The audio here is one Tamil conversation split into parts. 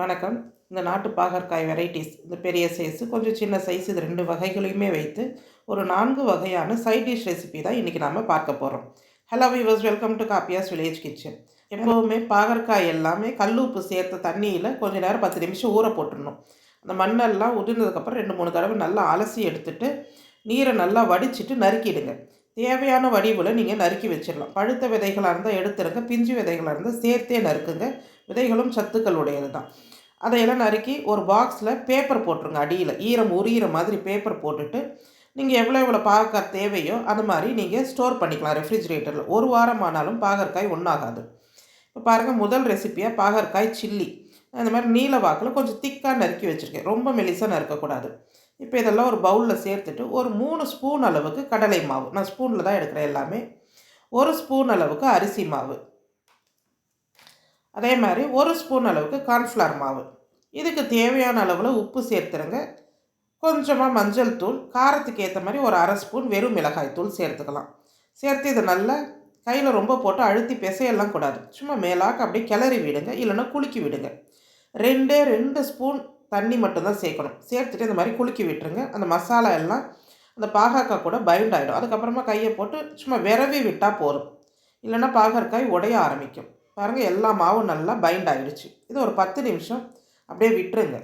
வணக்கம். இந்த நாட்டு பாகற்காய் வெரைட்டிஸ் இந்த பெரிய சைஸு கொஞ்சம் சின்ன சைஸ் இது ரெண்டு வகைகளையுமே வைத்து ஒரு நான்கு வகையான சைட் டிஷ் ரெசிபி தான் இன்றைக்கி நாம் பார்க்க போகிறோம் hello viewers welcome to Kappiyas village kitchen எப்போவுமே பாகற்காய் எல்லாமே கல் உப்பு சேர்த்த தண்ணியில் கொஞ்ச நேரம் பத்து நிமிஷம் ஊற போட்டுடணும். அந்த மண்ணெல்லாம் உதிர்ந்ததுக்கப்புறம் ரெண்டு மூணு தடவை நல்லா அலசி எடுத்துட்டு நீரை நல்லா வடிச்சிட்டு நறுக்கிடுங்க. தேவையான வடிவில் நீங்கள் நறுக்கி வச்சிடலாம் பழுத்த விதைகளாக இருந்தால் எடுத்துருங்க. பிஞ்சு விதைகளாக இருந்தால் சேர்த்தே நறுக்குங்க. விதைகளும் சத்துக்கள் உடையது தான் அதையெல்லாம் நறுக்கி ஒரு பாக்ஸில் பேப்பர் போட்டுருங்க. அடியில். ஈரம் உரியிற மாதிரி பேப்பர் போட்டுட்டு நீங்கள் எவ்வளோ எவ்வளோ பாகக்காய் தேவையோ அது மாதிரி நீங்கள் ஸ்டோர் பண்ணிக்கலாம். ரெஃப்ரிஜிரேட்டரில் ஒரு வாரம் ஆனாலும் பாகற்காய் ஒன்றாகாது இப்போ பாருங்கள் முதல் ரெசிப்பியாக பாகற்காய் சில்லி அந்த மாதிரி நீல வாக்கில் கொஞ்சம் திக்காக நறுக்கி வச்சுருக்கேன். ரொம்ப மெலிசாக நறுக்கக்கூடாது. இப்போ இதெல்லாம் ஒரு பவுலில் சேர்த்துட்டு ஒரு மூணு ஸ்பூன் அளவுக்கு கடலை மாவு. நான் ஸ்பூனில் தான் எடுக்கிறேன் எல்லாமே. ஒரு ஸ்பூன் அளவுக்கு அரிசி மாவு. அதே மாதிரி ஒரு ஸ்பூன் அளவுக்கு கார்ன்ஃப்ளவர் மாவு. இதுக்கு தேவையான அளவில் உப்பு சேர்த்துருங்க. கொஞ்சமாக மஞ்சள் தூள் காரத்துக்கு ஏற்ற மாதிரி ஒரு அரை ஸ்பூன் வெறும் மிளகாய் தூள் சேர்த்துக்கலாம். சேர்த்து இதை நல்லா கையில் ரொம்ப போட்டு அழுத்தி பிசையெல்லாம் கூடாது. சும்மா மேலாக்க அப்படியே கிளறி விடுங்க இல்லைன்னா குலுக்கி விடுங்க. ரெண்டே ரெண்டு ஸ்பூன் தண்ணி மட்டும்தான் சேர்க்கணும். சேர்த்துட்டு இந்த மாதிரி குலுக்கி விட்டுருங்க. அந்த மசாலா எல்லாம் அந்த பாகற்காய் கூட பைண்ட் ஆகிடும் அதுக்கப்புறமா கையை போட்டு சும்மா விரவி விட்டால் போதும். இல்லைன்னா பாகற்காய் உடைய ஆரம்பிக்கும். பாருங்கள் எல்லா மாவும் நல்லா பைண்ட் ஆகிடுச்சு இது ஒரு பத்து நிமிஷம் அப்படியே விட்டுருங்க.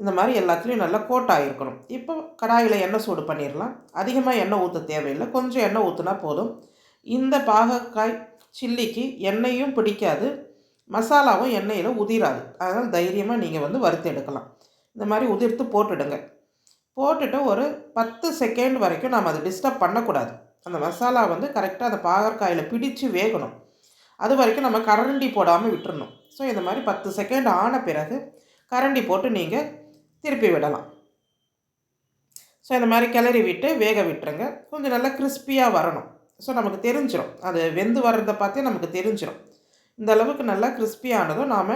இந்த மாதிரி எல்லாத்துலேயும் நல்லா கோட் ஆகிருக்கணும் இப்போ கடாயில் எண்ணெய் சூடு பண்ணிடலாம். அதிகமாக எண்ணெய் ஊற்ற தேவையில்லை. கொஞ்சம் எண்ணெய் ஊற்றுனா போதும். இந்த பாகற்காய் சில்லிக்கு எண்ணெயும் பிடிக்காது. மசாலாவும் எண்ணெயில் உதிராது. அதனால் தைரியமாக நீங்கள் வந்து வறுத்து எடுக்கலாம். இந்த மாதிரி உதிர்த்து போட்டுடுங்க. போட்டுட்டு ஒரு பத்து செகண்ட் வரைக்கும் நாம் அதை டிஸ்டர்ப் பண்ணக்கூடாது. அந்த மசாலா வந்து கரெக்டாக அந்த பாகற்காயில் பிடிச்சு வேகணும். அது வரைக்கும் நம்ம கரண்டி போடாமல் விட்டுறணும். ஸோ இந்த மாதிரி பத்து செகண்ட் ஆன பிறகு கரண்டி போட்டு நீங்கள் திருப்பி விடலாம். ஸோ இந்த மாதிரி கிளறி விட்டு வேக விட்டுருங்க. கொஞ்சம் நல்லா கிறிஸ்பியாக வரணும். ஸோ நமக்கு தெரிஞ்சிடும் அது வெந்து வர்றதை பார்த்தே நமக்கு தெரிஞ்சிடும் இந்த அளவுக்கு நல்லா கிறிஸ்பியானதும் நாம்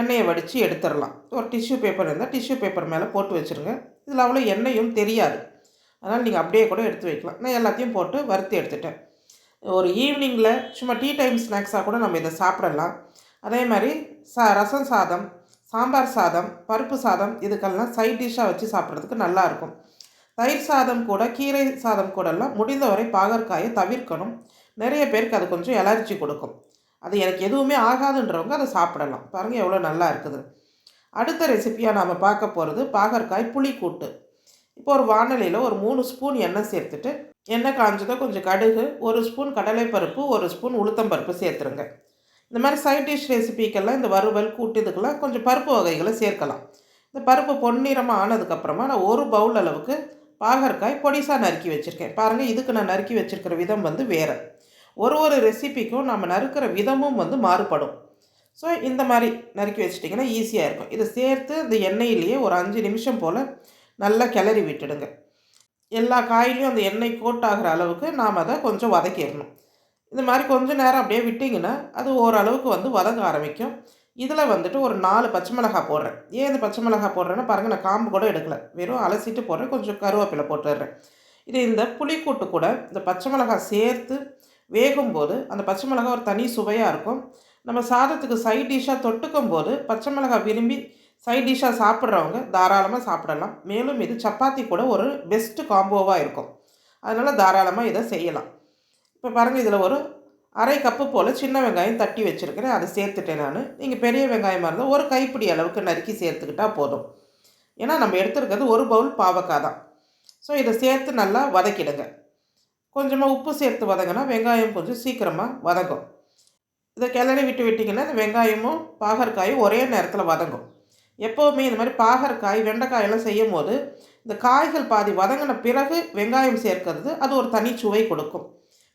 எண்ணெயை வடித்து எடுத்துடலாம். ஒரு டிஷ்யூ பேப்பர் இருந்தால் டிஷ்யூ பேப்பர் மேலே போட்டு வச்சுருங்க. இதில் அவ்வளோ எண்ணெயும் தெரியாது. அதனால் நீங்கள் அப்படியே கூட எடுத்து வைக்கலாம். நான் எல்லாத்தையும் போட்டு வறுத்து எடுத்துட்டேன். ஒரு ஈவினிங்கில் சும்மா டீ டைம் ஸ்நாக்ஸாக கூட நம்ம இதை சாப்பிடலாம். அதே மாதிரி சா ரசம் சாதம் சாம்பார் சாதம் பருப்பு சாதம் இதுக்கெல்லாம் சைட் டிஷ்ஷாக வச்சு சாப்பிட்றதுக்கு நல்லாயிருக்கும் தயிர் சாதம் கூட கீரை சாதம் கூடலாம் முடிந்தவரை பாகற்காயை தவிர்க்கணும். நிறைய பேருக்கு அது கொஞ்சம் எலர்ஜி கொடுக்கும். அது எனக்கு எதுவுமே ஆகாதுன்றவங்க அதை சாப்பிடலாம். பாருங்கள் எவ்வளோ நல்லா இருக்குது. அடுத்த ரெசிப்பியாக நாம் பார்க்க போகிறது பாகற்காய் புளிக்கூட்டு. இப்போ ஒரு வானலியில் ஒரு மூணு ஸ்பூன் எண்ணெய் சேர்த்துட்டு எண்ணெய் காஞ்சதோ கொஞ்சம் கடுகு ஒரு ஸ்பூன் கடலைப்பருப்பு ஒரு ஸ்பூன் உளுத்தம்பருப்பு சேர்த்துருங்க. இந்த மாதிரி சைட் டிஷ் ரெசிபிக்கெல்லாம் இந்த வறுவல் கூட்டு இதுக்கெல்லாம் கொஞ்சம் பருப்பு வகைகளை சேர்க்கலாம். இந்த பருப்பு பொன்னிறமாக ஆனதுக்கப்புறமா நான் ஒரு பவுல் அளவுக்கு பாகற்காய் பொடிசாக நறுக்கி வச்சுருக்கேன். பாருங்கள் இதுக்கு நான் நறுக்கி வச்சுருக்கிற விதம் வந்து வேறு. ஒரு ஒரு ரெசிபிக்கும் நம்ம நறுக்கிற விதமும் வந்து மாறுபடும். ஸோ இந்த மாதிரி நறுக்கி வச்சிட்டிங்கன்னா ஈஸியாக இருக்கும். இதை சேர்த்து இந்த எண்ணெயிலேயே ஒரு அஞ்சு நிமிஷம் போல் நல்லா கிளறி விட்டுடுங்க. எல்லா காயிலையும் அந்த எண்ணெய் கோட்டாகிற அளவுக்கு நாம் அதை கொஞ்சம் வதக்கிடணும். இந்த மாதிரி கொஞ்சம் நேரம் அப்படியே விட்டிங்கன்னா அது ஓரளவுக்கு வந்து வதங்க ஆரம்பிக்கும். இதில் வந்துட்டு ஒரு நாலு பச்சை மிளகாய் போடுறேன். ஏன் இந்த பச்சை மிளகாய் போடுறேன்னா பாருங்கள் நான் காம்பு கூட எடுக்கலை. வெறும் அலசிட்டு போடுறேன். கொஞ்சம் கருவேப்பிலை போட்டுடுறேன். இது இந்த புளிக்கூட்டு கூட இந்த பச்சை மிளகாய் சேர்த்து வேகும்போது அந்த பச்சை மிளகாய் ஒரு தனி சுவையாக இருக்கும். நம்ம சாதத்துக்கு சைட் டிஷ்ஷாக தொட்டுக்கும் போது பச்சை மிளகாய் விரும்பி சைட் டிஷ்ஷாக சாப்பிட்றவங்க தாராளமாக சாப்பிடலாம். மேலும் இது சப்பாத்தி கூட ஒரு பெஸ்ட்டு காம்போவாக இருக்கும். அதனால் தாராளமாக இதை செய்யலாம். இப்போ பாருங்கள் இதில் ஒரு அரை கப்பு போல் சின்ன வெங்காயம் தட்டி வச்சுருக்கிறேன். அதை சேர்த்துட்டேன் நான். நீங்கள் பெரிய வெங்காயமாக இருந்தால் ஒரு கைப்பிடி அளவுக்கு நறுக்கி சேர்த்துக்கிட்டால் போதும். ஏன்னா நம்ம எடுத்துருக்கிறது ஒரு பவுல் பாவக்காய் தான். ஸோ இதை சேர்த்து நல்லா வதக்கிடுங்க. கொஞ்சமாக உப்பு சேர்த்து வதங்கினா வெங்காயம் கொஞ்சம் சீக்கிரமாக வதங்கும். இதை கிளறி விட்டு விட்டிங்கன்னா வெங்காயமும் பாகற்காயும் ஒரே நேரத்தில் வதங்கும். எப்போவுமே இந்த மாதிரி பாகற்காய் வெண்டைக்காயெல்லாம் செய்யும் போது இந்த காய்கள் பாதி வதங்கின பிறகு வெங்காயம் சேர்க்கறது அது ஒரு தனி சுவை கொடுக்கும்.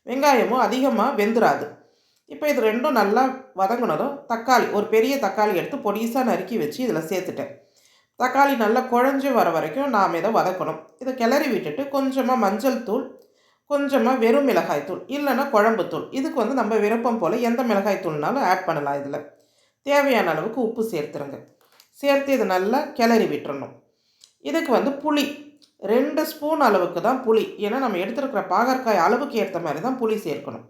வெங்காயமும் அதிகமாக வெந்துராது. இப்போ இது ரெண்டும் நல்லா வதங்கினதும் தக்காளி ஒரு பெரிய தக்காளி எடுத்து பொடிசாக நறுக்கி வச்சு இதில் சேர்த்துட்டேன். தக்காளி நல்லா குழஞ்சி வர வரைக்கும் நாம் இதை வதக்கணும். இதை கிளறி விட்டுட்டு கொஞ்சமாக மஞ்சள் தூள் கொஞ்சமாக வெறும் மிளகாய்த்தூள் இல்லைன்னா குழம்புத்தூள் இதுக்கு வந்து நம்ம விருப்பம் போல் எந்த மிளகாய் தூள்னாலும் ஆட் பண்ணலாம் இதில். தேவையான அளவுக்கு உப்பு சேர்த்துருங்க. சேர்த்து இது நல்லா கிளறி விட்டுறணும். இதுக்கு வந்து புளி ரெண்டு ஸ்பூன் அளவுக்கு தான் புளி. ஏன்னா நம்ம எடுத்துருக்கிற பாகற்காய் அளவுக்கு ஏற்ற மாதிரி தான் புளி சேர்க்கணும்.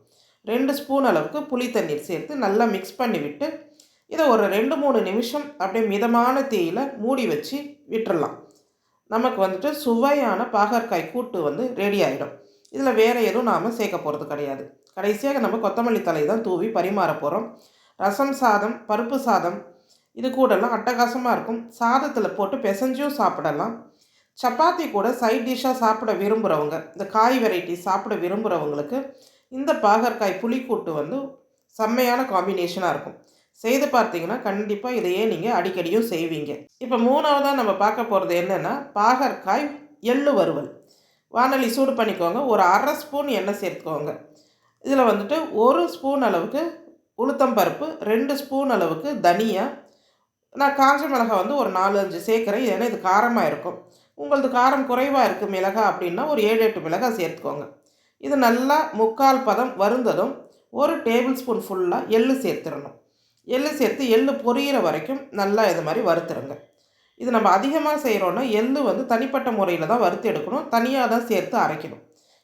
ரெண்டு ஸ்பூன் அளவுக்கு புளி தண்ணீர் சேர்த்து நல்லா மிக்ஸ் பண்ணி விட்டு இதை ஒரு ரெண்டு மூணு நிமிஷம் அப்படியே மிதமான தீயில் மூடி வச்சு விட்டுறலாம். நமக்கு வந்துட்டு சுவையான பாகற்காய் கூட்டு வந்து ரெடி ஆகிடும் இதில் வேறு எதுவும் நாம் சேர்க்க போகிறது கிடையாது. கடைசியாக நம்ம கொத்தமல்லி தலை தான் தூவி பரிமாற போகிறோம் ரசம் சாதம் பருப்பு சாதம் இது கூடலாம் அட்டகாசமாக இருக்கும். சாதத்தில் போட்டு பிசைஞ்சும் சாப்பிடலாம். சப்பாத்தி கூட சைட் டிஷ்ஷாக சாப்பிட விரும்புகிறவங்க இந்த காய் வெரைட்டி சாப்பிட விரும்புகிறவங்களுக்கு இந்த பாகற்காய் புளிக்கூட்டு வந்து செம்மையான காம்பினேஷனாக இருக்கும். செய்து பார்த்தீங்கன்னா கண்டிப்பாக இதையே நீங்கள் அடிக்கடியும் செய்வீங்க. இப்போ மூணாவதாக நம்ம பார்க்க போகிறது என்னென்னா பாகற்காய் எள்ளு வறுவல். வானொலி சூடு பண்ணிக்கோங்க. ஒரு அரை ஸ்பூன் எண்ணெய் சேர்த்துக்கோங்க. இதில் வந்துட்டு ஒரு ஸ்பூன் அளவுக்கு உளுத்தம் பருப்பு ரெண்டு ஸ்பூன் அளவுக்கு தனியா. நான் காஞ்ச மிளகாய் வந்து ஒரு நாலு அஞ்சு சேர்க்குறேன். ஏன்னா இது காரமாக இருக்கும். உங்களது காரம் குறைவாக இருக்குது மிளகாய் அப்படின்னா ஒரு ஏழு எட்டு மிளகாய் சேர்த்துக்கோங்க. இது நல்லா முக்கால் பதம் வருந்ததும் ஒரு டேபிள் ஸ்பூன் ஃபுல்லாக எள்ளு சேர்த்துடணும். எள்ளு சேர்த்து எள்ளு பொரியிற வரைக்கும் நல்லா இது மாதிரி வறுத்துருங்க. இது நம்ம அதிகமாக செய்கிறோன்னா எள்ளு வந்து தனிப்பட்ட முறையில் தான் வறுத்து எடுக்கணும். தனியாக தான் சேர்த்து அரைக்கணும்.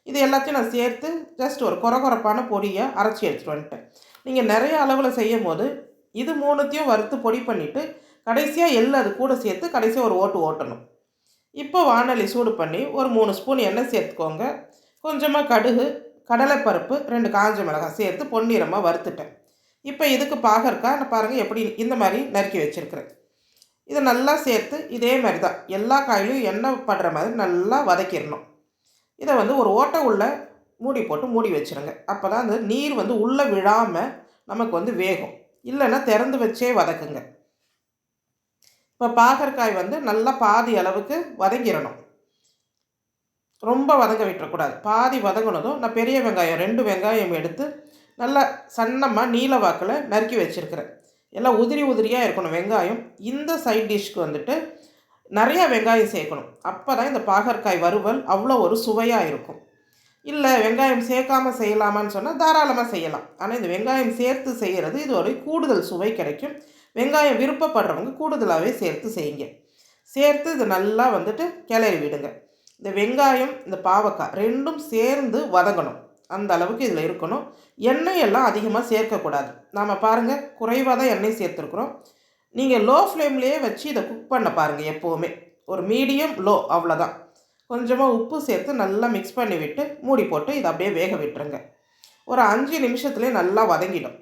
இது எல்லாத்தையும் நான் சேர்த்து ஜஸ்ட் ஒரு குறகுறப்பான பொடியை அரைச்சி எடுத்துகிட்டு வந்துட்டேன். நீங்கள் நிறைய அளவில் செய்யும் போது இது மூணுத்தையும் வறுத்து பொடி பண்ணிவிட்டு கடைசியாக எள்ளு அது கூட சேர்த்து கடைசியாக ஒரு ஓட்டு ஓட்டணும். இப்போ வானொலி சூடு பண்ணி ஒரு மூணு ஸ்பூன் எண்ணெய் சேர்த்துக்கோங்க. கொஞ்சமாக கடுகு கடலைப்பருப்பு ரெண்டு காஞ்ச மிளகாய் சேர்த்து பொன்னிறமாக வறுத்துட்டேன். இப்போ இதுக்கு பாகற்காய் நான் பாருங்கள் எப்படி இந்த மாதிரி நறுக்கி வச்சுருக்கிறேன். இதை நல்லா சேர்த்து இதே மாதிரி தான் எல்லா காயிலையும் எண்ணெய் படுற மாதிரி நல்லா வதக்கிடணும். இதை வந்து ஒரு ஓட்டை உள்ள மூடி போட்டு மூடி வச்சுருங்க. அப்போ தான் அந்த நீர் வந்து உள்ளே விழாமல் நமக்கு வந்து வேகும். இல்லைன்னா திறந்து வச்சே வதக்குங்க. இப்போ பாகற்காய் வந்து நல்லா பாதி அளவுக்கு வதங்கிடணும். ரொம்ப வதங்க விட்டுறக்கூடாது. பாதி வதங்கினதும் நான் பெரிய வெங்காயம் ரெண்டு வெங்காயம் எடுத்து நல்லா சன்னமாக நீல வாக்கில் நறுக்கி வச்சுருக்கிறேன். எல்லாம் உதிரி உதிரியாக இருக்கணும் வெங்காயம். இந்த சைட் டிஷ்க்கு வந்துட்டு நிறையா வெங்காயம் சேர்க்கணும். அப்போ தான் இந்த பாகற்காய் வறுவல் அவ்வளோ ஒரு சுவையாக இருக்கும். இல்லை வெங்காயம் சேர்க்காமல் செய்யலாமான்னு சொன்னால் தாராளமாக செய்யலாம். ஆனால் இந்த வெங்காயம் சேர்த்து செய்கிறது இது ஒரு கூடுதல் சுவை கிடைக்கும். வெங்காயம் விருப்பப்படுறவங்க கூடுதலாகவே சேர்த்து செய்யுங்க. சேர்த்து இது நல்லா வந்துட்டு கிளறி விடுங்க. இந்த வெங்காயம் இந்த பாவக்காய் ரெண்டும் சேர்ந்து வதங்கணும். அந்த அளவுக்கு இதில் இருக்கணும். எண்ணெய் எல்லாம் அதிகமாக சேர்க்கக்கூடாது. நாம் பாருங்கள் குறைவாக தான் எண்ணெய் சேர்த்துருக்குறோம். நீங்கள் லோ ஃப்ளேம்லேயே வச்சு இதை குக் பண்ண பாருங்கள் எப்போவுமே. ஒரு மீடியம் லோ அவ்வளோதான் கொஞ்சமாக உப்பு சேர்த்து நல்லா மிக்ஸ் பண்ணி விட்டு மூடி போட்டு இதை அப்படியே வேக விட்டுருங்க. ஒரு அஞ்சு நிமிஷத்துலேயே நல்லா வதங்கிடும்.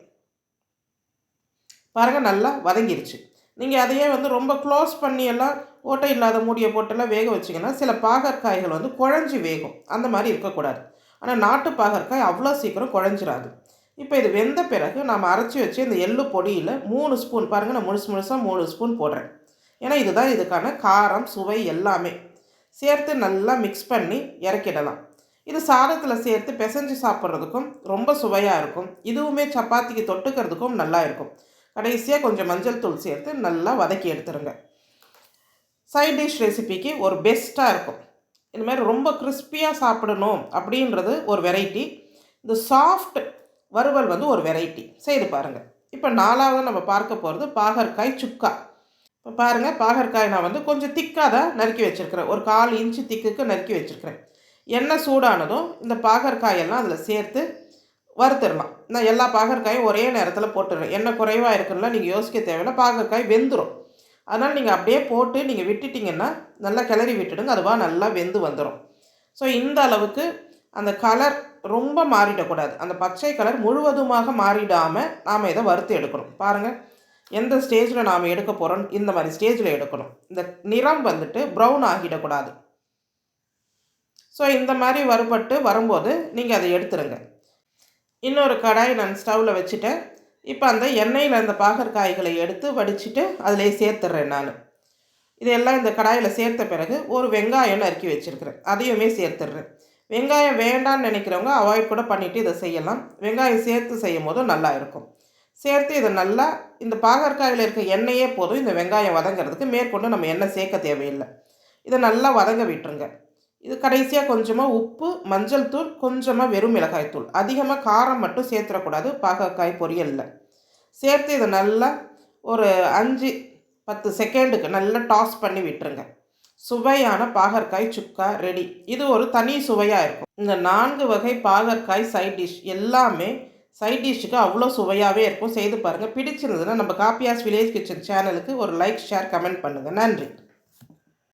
பாருங்கள் நல்லா வதங்கிருச்சு. நீங்கள் அதையே வந்து ரொம்ப க்ளோஸ் பண்ணி எல்லாம் ஓட்டை இல்லாத மூடியை போட்டெல்லாம் வேக வச்சிங்கன்னா சில பாகற்காய்கள் வந்து குழஞ்சி வேகும். அந்த மாதிரி இருக்கக்கூடாது. ஆனால் நாட்டு பாகற்காய் அவ்வளோ சீக்கிரம் குழஞ்சிராது. இப்போ இது வெந்த பிறகு நாம் அரைச்சி வச்சு இந்த எள்ளு பொடியில் மூணு ஸ்பூன் பாருங்கள் நான் முழுசு முழுசாக மூணு ஸ்பூன் போடுறேன். ஏன்னா இதுதான் இதுக்கான காரம் சுவை எல்லாமே. சேர்த்து நல்லா மிக்ஸ் பண்ணி இறக்கிடலாம். இது சாதத்தில் சேர்த்து பிசைஞ்சு சாப்பிட்றதுக்கும் ரொம்ப சுவையாக இருக்கும். இதுவுமே சப்பாத்திக்கு தொட்டுக்கிறதுக்கும் நல்லா இருக்கும். கடைசியாக கொஞ்சம் மஞ்சள் தூள் சேர்த்து நல்லா வதக்கி எடுத்துருங்க. சைட் டிஷ் ரெசிபிக்கு ஒரு பெஸ்ட்டாக இருக்கும். இந்த மாதிரி ரொம்ப கிறிஸ்பியாக சாப்பிடணும் அப்படின்றது ஒரு வெரைட்டி இந்த சாஃப்ட் வறுவல் வந்து ஒரு வெரைட்டி செய்து பாருங்கள் இப்போ நாலாவது நம்ம பார்க்க போகிறது பாகற்காய் சுக்கா. இப்போ பாருங்கள் பாகற்காய் நான் வந்து கொஞ்சம் திக்காக தான் நறுக்கி வச்சுருக்கிறேன். ஒரு கால் இன்ச்சு திக்குக்கு நறுக்கி வச்சுருக்கிறேன். எண்ணெய் சூடானதும் இந்த பாகற்காயெல்லாம் அதில் சேர்த்து வறுத்துடலாம். நான் எல்லா பாகற்காயும் ஒரே நேரத்தில் போட்டுடுறேன். எண்ணெய் குறைவாக இருக்குன்னா நீங்கள் யோசிக்க தேவையில்லை. பாகற்காய் வெந்துடும் அதனால் நீங்கள் அப்படியே போட்டு நீங்கள் விட்டுட்டிங்கன்னா நல்லா கிளறி விட்டுடுங்க அதுவாக நல்லா வெந்து வந்துடும் ஸோ இந்த அளவுக்கு அந்த கலர் ரொம்ப மாறிடக்கூடாது அந்த பச்சை கலர் முழுவதுமாக மாறிடாமல் நாம் இதை வறுத்து எடுக்கணும். பாருங்கள் எந்த ஸ்டேஜில் நாம் எடுக்க போகிறோம் இந்த மாதிரி ஸ்டேஜில் எடுக்கணும். இந்த நிறம் வந்துட்டு ப்ரௌன் ஆகிடக்கூடாது ஸோ இந்த மாதிரி வறுபட்டு வரும்போது நீங்கள் அதை எடுத்துருங்க. இன்னொரு கடாய் நான் ஸ்டவ்வில் வச்சுட்டேன். இப்போ அந்த எண்ணெயில் அந்த பாகற்காய்களை எடுத்து வடிச்சிட்டு அதிலே சேர்த்துட்றேன் நான். இதெல்லாம் இந்த கடாயில் சேர்த்த பிறகு ஒரு வெங்காயம் நறுக்கி வச்சுருக்கிறேன். அதையுமே சேர்த்துடுறேன் வெங்காயம் வேண்டான்னு நினைக்கிறவங்க அவாய்ட் கூட பண்ணிவிட்டு இதை செய்யலாம். வெங்காயம் சேர்த்து செய்யும் போதும் நல்லா இருக்கும். சேர்த்து இதை நல்லா இந்த பாகற்காயில் இருக்க எண்ணெயே போதும். இந்த வெங்காயம் வதங்கிறதுக்கு மேற்கொண்டு நம்ம எண்ணெய் சேர்க்க தேவையில்லை. இதை நல்லா வதங்க விட்டுருங்க. இது கடைசியாக கொஞ்சமாக உப்பு மஞ்சள் தூள் கொஞ்சமாக வெறும் மிளகாய் தூள். அதிகமாக காரம் மட்டும் சேர்த்துடக்கூடாது. பாகக்காய் பொரியலில். சேர்த்து இதை நல்லா ஒரு அஞ்சு பத்து செகண்டுக்கு நல்லா டாஸ் பண்ணி விட்டுருங்க. சுவையான பாகற்காய் சுக்கா ரெடி. இது ஒரு தனி சுவையாக இருக்கும். இந்த நான்கு வகை பாகற்காய் சைட் டிஷ் எல்லாமே சைட் டிஷ்ஷுக்கு அவ்வளோ சுவையாகவே இருக்கும். செய்து பாருங்கள் பிடிச்சிருந்ததுன்னா நம்ம காப்பியாஸ் வில்லேஜ் கிச்சன் சேனலுக்கு ஒரு லைக் ஷேர் கமெண்ட் பண்ணுங்கள் நன்றி.